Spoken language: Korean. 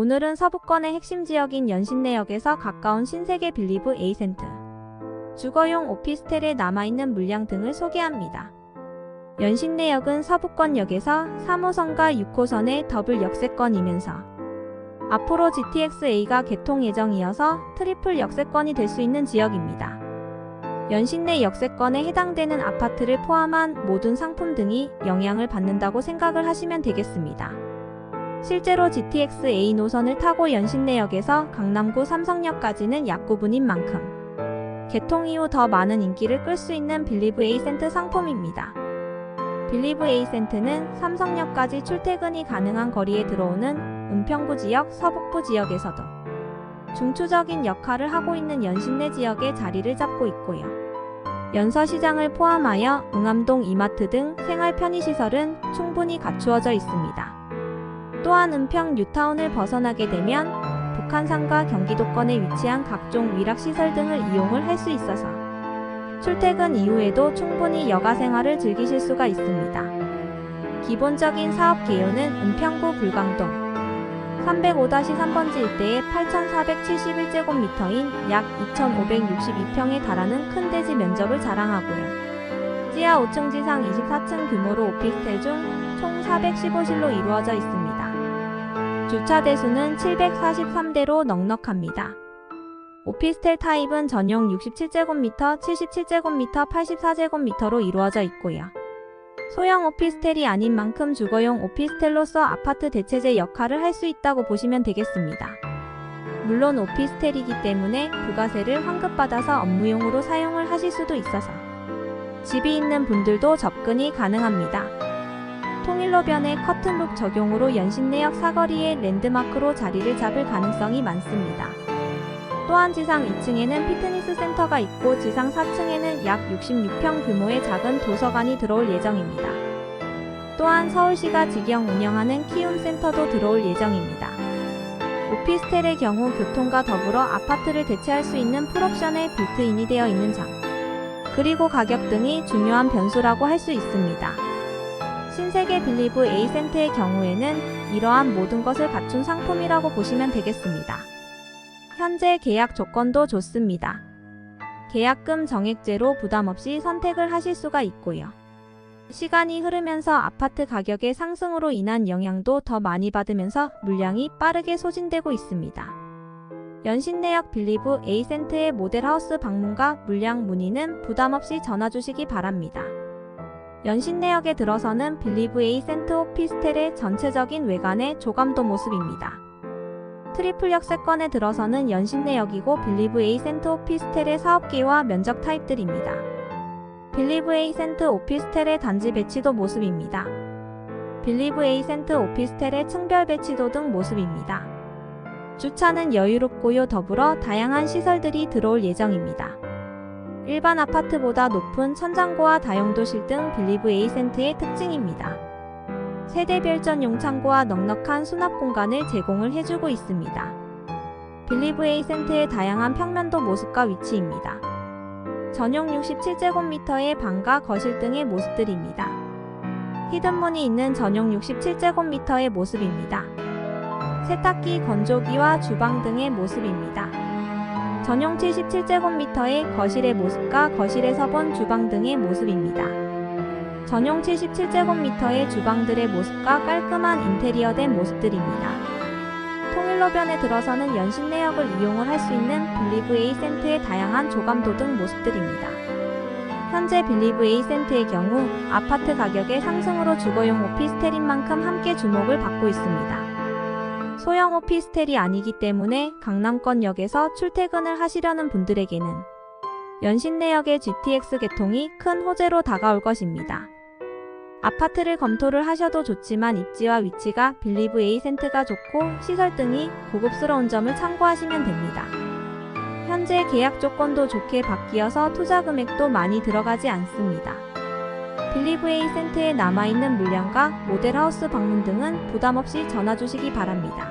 오늘은 서부권의 핵심 지역인 연신내역에서 가까운 신세계 빌리브 에이센트, 주거용 오피스텔에 남아있는 물량 등을 소개합니다. 연신내역은 서부권역에서 3호선과 6호선의 더블 역세권이면서 앞으로 GTX-A가 개통 예정이어서 트리플 역세권이 될 수 있는 지역입니다. 연신내 역세권에 해당되는 아파트를 포함한 모든 상품 등이 영향을 받는다고 생각을 하시면 되겠습니다. 실제로 GTX-A 노선을 타고 연신내역에서 강남구 삼성역까지는 약 9분인 만큼 개통 이후 더 많은 인기를 끌 수 있는 빌리브 에이센트 상품입니다. 빌리브 에이센트는 삼성역까지 출퇴근이 가능한 거리에 들어오는 은평구 지역, 서북부 지역에서도 중추적인 역할을 하고 있는 연신내 지역에 자리를 잡고 있고요. 연서시장을 포함하여 응암동 이마트 등 생활 편의시설은 충분히 갖추어져 있습니다. 또한 은평 뉴타운을 벗어나게 되면 북한산과 경기도권에 위치한 각종 위락시설 등을 이용을 할 수 있어서 출퇴근 이후에도 충분히 여가 생활을 즐기실 수가 있습니다. 기본적인 사업 개요는 은평구 불광동 305-3번지 일대의 8,471제곱미터인 약 2,562평에 달하는 큰 대지 면적을 자랑하고요. 지하 5층 지상 24층 규모로 오피스텔 중 총 415실로 이루어져 있습니다. 주차 대수는 743대로 넉넉합니다. 오피스텔 타입은 전용 67제곱미터, 77제곱미터, 84제곱미터로 이루어져 있고요. 소형 오피스텔이 아닌 만큼 주거용 오피스텔로서 아파트 대체제 역할을 할 수 있다고 보시면 되겠습니다. 물론 오피스텔이기 때문에 부가세를 환급받아서 업무용으로 사용을 하실 수도 있어서 집이 있는 분들도 접근이 가능합니다. 통일로변의 커튼룩 적용으로 연신내역 사거리의 랜드마크로 자리를 잡을 가능성이 많습니다. 또한 지상 2층에는 피트니스 센터가 있고 지상 4층에는 약 66평 규모의 작은 도서관이 들어올 예정입니다. 또한 서울시가 직영 운영하는 키움 센터도 들어올 예정입니다. 오피스텔의 경우 교통과 더불어 아파트를 대체할 수 있는 풀옵션에 빌트인이 되어 있는 점, 그리고 가격 등이 중요한 변수라고 할 수 있습니다. 신세계 빌리브 에이센트의 경우에는 이러한 모든 것을 갖춘 상품이라고 보시면 되겠습니다. 현재 계약 조건도 좋습니다. 계약금 정액제로 부담 없이 선택을 하실 수가 있고요. 시간이 흐르면서 아파트 가격의 상승으로 인한 영향도 더 많이 받으면서 물량이 빠르게 소진되고 있습니다. 연신내역 빌리브 에이센트의 모델하우스 방문과 물량 문의는 부담 없이 전화 주시기 바랍니다. 연신내역에 들어서는 빌리브 에이센트 오피스텔의 전체적인 외관의 조감도 모습입니다. 트리플 역 세권에 들어서는 연신내역이고 빌리브 에이센트 오피스텔의 사업기와 면적 타입들입니다. 빌리브 에이센트 오피스텔의 단지 배치도 모습입니다. 빌리브 에이센트 오피스텔의 층별 배치도 등 모습입니다. 주차는 여유롭고요 더불어 다양한 시설들이 들어올 예정입니다. 일반 아파트보다 높은 천장고와 다용도실 등 빌리브 에이센트의 특징입니다. 세대별 전 용 창고와 넉넉한 수납 공간을 제공을 해주고 있습니다. 빌리브 에이센트의 다양한 평면도 모습과 위치입니다. 전용 67제곱미터의 방과 거실 등의 모습들입니다. 히든문이 있는 전용 67제곱미터의 모습입니다. 세탁기, 건조기와 주방 등의 모습입니다. 전용 77제곱미터의 거실의 모습과 거실에서 본 주방 등의 모습입니다. 전용 77제곱미터의 주방들의 모습과 깔끔한 인테리어된 모습들입니다. 통일로변에 들어서는 연신 내역을 이용을 할 수 있는 빌리브 에이센트의 다양한 조감도 등 모습들입니다. 현재 빌리브 에이센트의 경우 아파트 가격의 상승으로 주거용 오피스텔인 만큼 함께 주목을 받고 있습니다. 소형 오피스텔이 아니기 때문에 강남권역에서 출퇴근을 하시려는 분들에게는 연신내역의 GTX 개통이 큰 호재로 다가올 것입니다. 아파트를 검토를 하셔도 좋지만 입지와 위치가 빌리브 에이센트가 좋고 시설 등이 고급스러운 점을 참고하시면 됩니다. 현재 계약 조건도 좋게 바뀌어서 투자 금액도 많이 들어가지 않습니다. 빌리브 에이센트에 남아있는 물량과 모델하우스 방문 등은 부담 없이 전화 주시기 바랍니다.